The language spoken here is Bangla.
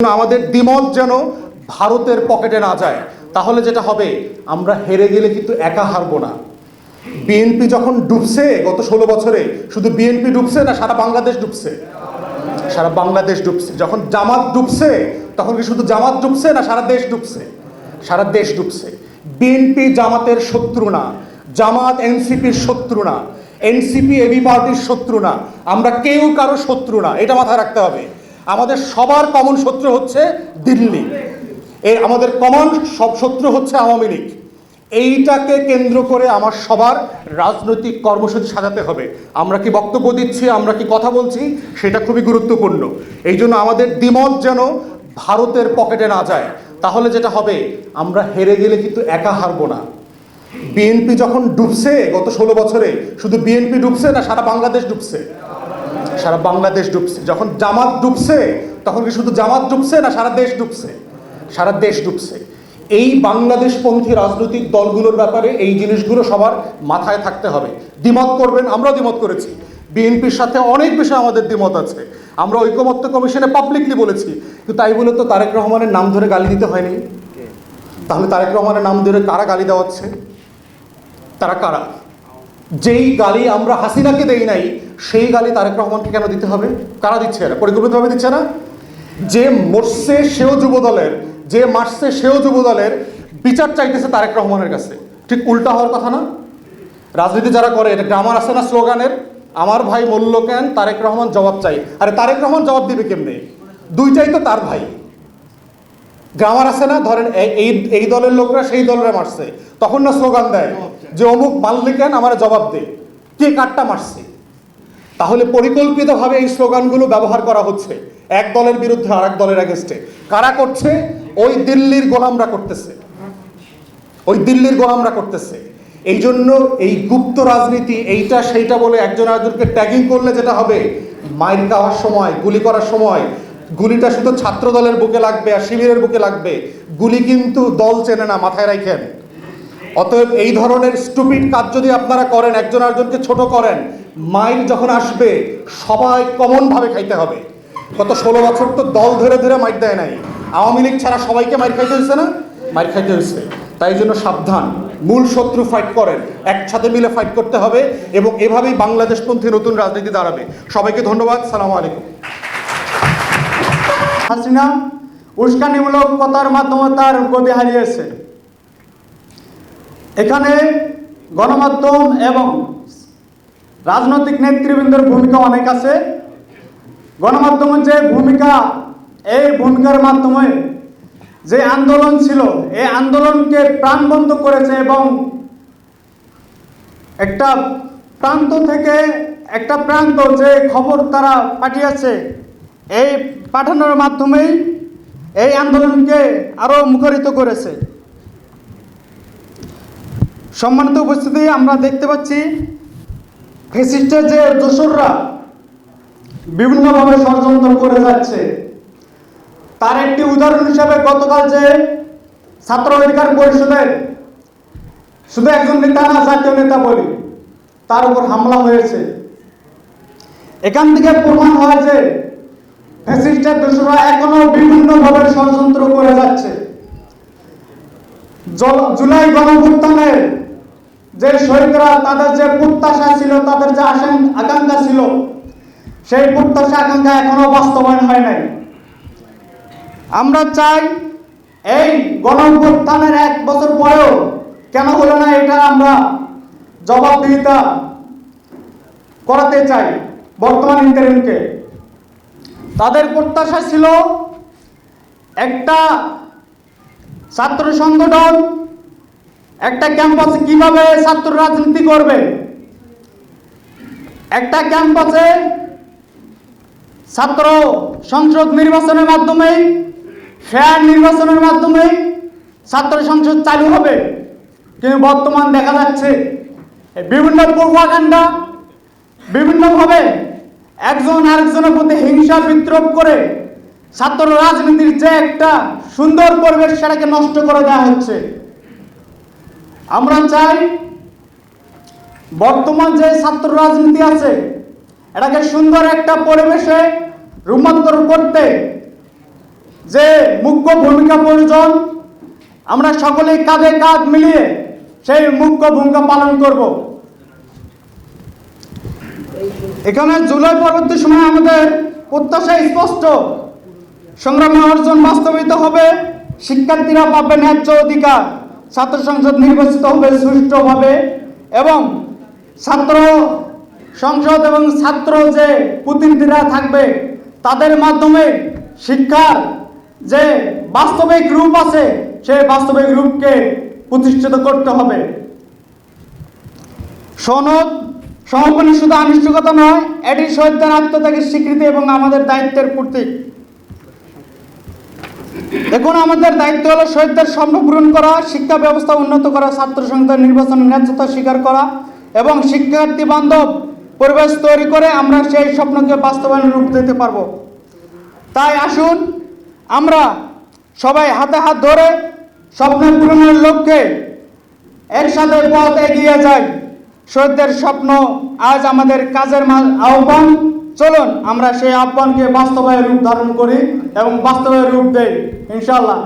আমাদের দ্বিমত যেন ভারতের পকেটে না যায়। তাহলে যেটা হবে, আমরা হেরে গেলে কিন্তু একা হারবো না। বিএনপি যখন ডুবছে গত ষোলো বছরে, শুধু বিএনপি ডুবছে না, সারা বাংলাদেশ ডুবছে। সারা বাংলাদেশ ডুবছে। যখন জামাত ডুবছে, তখন কি শুধু জামাত ডুবছে না, সারা দেশ ডুবছে? সারা দেশ ডুবছে। বিএনপি জামাতের শত্রু না, জামাত এনসিপির শত্রু না, এনসিপি এবি পার্টির শত্রু না, আমরা কেউ কারও শত্রু না, এটা মাথায় রাখতে হবে। আমাদের সবার কমন শত্রু হচ্ছে দিল্লি। এ আমাদের কমন সব শত্রু হচ্ছে আওয়ামী লীগ। এইটাকে কেন্দ্র করে আমার সবার রাজনৈতিক কর্মসূচি সাজাতে হবে। আমরা কি বক্তব্য দিচ্ছি, আমরা কি কথা বলছি, সেটা খুবই গুরুত্বপূর্ণ। এই জন্য আমাদের দ্বিমত যেন ভারতের পকেটে না যায়। তাহলে যেটা হবে, আমরা হেরে গেলে কিন্তু একা হারবো না। বিএনপি যখন ডুবছে গত ষোলো বছরে, শুধু বিএনপি ডুবছে না, সারা বাংলাদেশ ডুবছে। সারা বাংলাদেশ ডুবছে। যখন জামাত ডুবছে, তখন কি শুধু জামাত ডুবছে না সারা দেশ ডুবছে? সারা দেশ ডুবছে। এই বাংলাদেশপন্থী রাজনৈতিক দলগুলোর ব্যাপারে এই জিনিসগুলো সবার মাথায় থাকতে হবে। দ্বিমত করবেন, আমরাও দ্বিমত করেছি। বিএনপির সাথে অনেক বিষয়ে আমাদের দ্বিমত আছে। আমরা ঐকমত্য কমিশনে পাবলিকলি বলেছি। কিন্তু তাই বলে তো তারেক রহমানের নাম ধরে গালি দিতে হয়নি? তাহলে তারেক রহমানের নাম ধরে কারা গালি দেওয়াচ্ছে তারা কারা? যেই গালি আমরা হাসিনাকে দেই নাই সেই গালি তারেক রহমানকে কেন দিতে হবে? কারা দিচ্ছে এরা? পরিকল্পিতভাবে দিচ্ছে না? যে মরছে সেও যুব দলের যে মারছে সেও যুব দলের বিচার চাইতেছে তারেক রহমানের কাছে। ঠিক উল্টা হওয়ার কথা না? রাজনীতি যারা করে, এটা গ্রামার আছে না স্লোগানের? আমার ভাই মূল্য কেন? তারেক রহমান জবাব চাই। আরে তারেক রহমান জবাব দিবে কেমনে? দুইটাই তো তার ভাই। গ্রামার আছে না? ধরেন এই- এই দলের লোকরা সেই দলের মারছে। তখন না স্লোগান দেয় যে অমুক মারলি কেন? আমার জবাব দে। কে কাটটা মারছে? তাহলে পরিকল্পিতভাবে এই স্লোগানগুলো ব্যবহার করা হচ্ছে এক দলের বিরুদ্ধে আরেক দলের অ্যাগেস্টে কারা করছে? ওই দিল্লির গোলামরা করতেছে। ওই দিল্লির গোলামরা করতেছে। এই জন্য এই গুপ্ত রাজনীতি, এইটা সেইটা বলে একজন আরেকজনকে ট্যাগিং করলে যেটা হবে? মাইর খাওয়ার সময়, গুলি করার সময়। গুলিটা শুধু ছাত্র দলের বুকে লাগবে আর শিবিরের বুকে লাগবে। গুলি কিন্তু দল চেনে না, মাথায় রাখেন। অতএব এই ধরনের স্টুপিড কাজ যদি আপনারা করেন, একজন আরেকজনকে ছোট করেন মাইল যখন আসবে, সবাই কমনভাবে খাইতে হবে। গত ষোলো বছর তো দল ধরে ধরে মাইর দেয় নাই। আওয়ামী লীগ ছাড়া সবাইকে মাইর খাইতে হয়েছে না? মাইর খাইতে হয়েছে তাই জন্য সাবধান। মূল শত্রু ফাইট করেন। একসাথে মিলে ফাইট করতে হবে এবং এভাবেই বাংলাদেশপন্থী নতুন রাজনীতি দাঁড়াবে। সবাইকে ধন্যবাদ। সালাম আলাইকুম। হাসিনা উস্কানিমূলক কথার মাধ্যমে তার গতি হারিয়েছে। এখানে গণমাধ্যম এবং রাজনৈতিক নেতৃবৃন্দের ভূমিকা অনেক আছে। গণমাধ্যমের যে ভূমিকা, এই ভূমিকার মাধ্যমে যে আন্দোলন ছিল, এই আন্দোলনকে প্রাণবন্ধ করেছে এবং একটা প্রান্ত থেকে একটা প্রান্ত যে খবর তারা পাঠিয়েছে, এই পাঠানোর মাধ্যমেই এই আন্দোলনকে আরও মুখরিত করেছে। সম্মানিত উপস্থিতি, আমরা দেখতে পাচ্ছি ফেসিস্টের যে দোসররা বিভিন্নভাবে ষড়যন্ত্র করে যাচ্ছে, তার একটি উদাহরণ হিসাবে গতকাল যে ছাত্র অধিকার পরিষদের শুধু একজন নেতা না, জাতীয় নেতা বলি, তার উপর হামলা হয়েছে। এখান থেকে প্রমাণ হয় যে ফ্যাসিস্টের দোষরা এখনও বিভিন্নভাবে ষড়যন্ত্র করে যাচ্ছে। জুলাই গণভুত্থানের যে শহীদরা তাদের যে প্রত্যাশা ছিল, তাদের যে আকাঙ্ক্ষা ছিল, সেই প্রত্যাশা, আকাঙ্ক্ষা এখনও বাস্তবায়ন হয় নাই। আমরা চাই এই গণভুত্থানের এক বছর পরেও কেন হলো না এটা আমরা জবাবদিহিতা করাতে চাই বর্তমান ইন্টারিমকে তাদের প্রত্যাশা ছিল একটা ছাত্র সংগঠন একটা ক্যাম্পাসে কীভাবে ছাত্র রাজনীতি করবে? একটা ক্যাম্পাসে ছাত্র সংসদ নির্বাচনের মাধ্যমে ফেয়ার নির্বাচনের মাধ্যমে ছাত্র সংসদ চালু হবে। কিন্তু বর্তমান দেখা যাচ্ছে, বিভিন্ন পূর্বাকাণ্ডা বিভিন্নভাবে একজন আরেকজনের প্রতি হিংসা বিদ্রোপ করে ছাত্র রাজনীতির যে একটা সুন্দর পরিবেশ সেটাকে নষ্ট করে দেওয়া হচ্ছে। আমরা চাই বর্তমান যে ছাত্র রাজনীতি আছে, এটাকে সুন্দর একটা পরিবেশে রূপান্তর করতে যে মুখ্য ভূমিকা প্রয়োজন, আমরা সকলেই কাঁধে কাঁধ মিলিয়ে সেই মুখ্য ভূমিকা পালন করব। এখানে জুলাই পরবর্তী সময় আমাদের প্রত্যাশা স্পষ্ট। সংগ্রামী অর্জন বাস্তবিত হবে, শিক্ষার্থীরা পাবে ন্যায্য অধিকার। ছাত্র সংসদ নির্বাচিত হবে সুষ্ঠুভাবে এবং ছাত্র সংসদ এবং ছাত্র যে প্রতিনিধিরা থাকবে, তাদের মাধ্যমে শিক্ষার যে বাস্তবিক রূপ আছে, সেই বাস্তবিক রূপকে প্রতিষ্ঠিত করতে হবে। সনদ সমাপনী শুধু আনুষ্ঠানিকতা নয়, এটি শহীদদের আত্মত্যাগের স্বীকৃতি এবং আমাদের দায়িত্বের প্রতীক। এখন আমাদের দায়িত্ব হলো শহীদদের স্বপ্ন পূরণ করা, শিক্ষা ব্যবস্থা উন্নত করা, ছাত্র সংসদ নির্বাচনের ন্যায্যতা স্বীকার করা এবং শিক্ষার্থী বান্ধব পরিবেশ তৈরি করে আমরা সেই স্বপ্নকে বাস্তবায়নের রূপ দিতে পারব। তাই আসুন, আমরা সবাই হাতে হাত ধরে স্বপ্ন পূরণের লক্ষ্যে একসাথে পথ এগিয়ে যাই। শহীদদের স্বপ্ন আজ আমাদের কাজের আহ্বান। চলুন আমরা সেই আহ্বানকে বাস্তবায় রূপ ধারণ করি এবং বাস্তবায় রূপ দেই ইনশাল্লাহ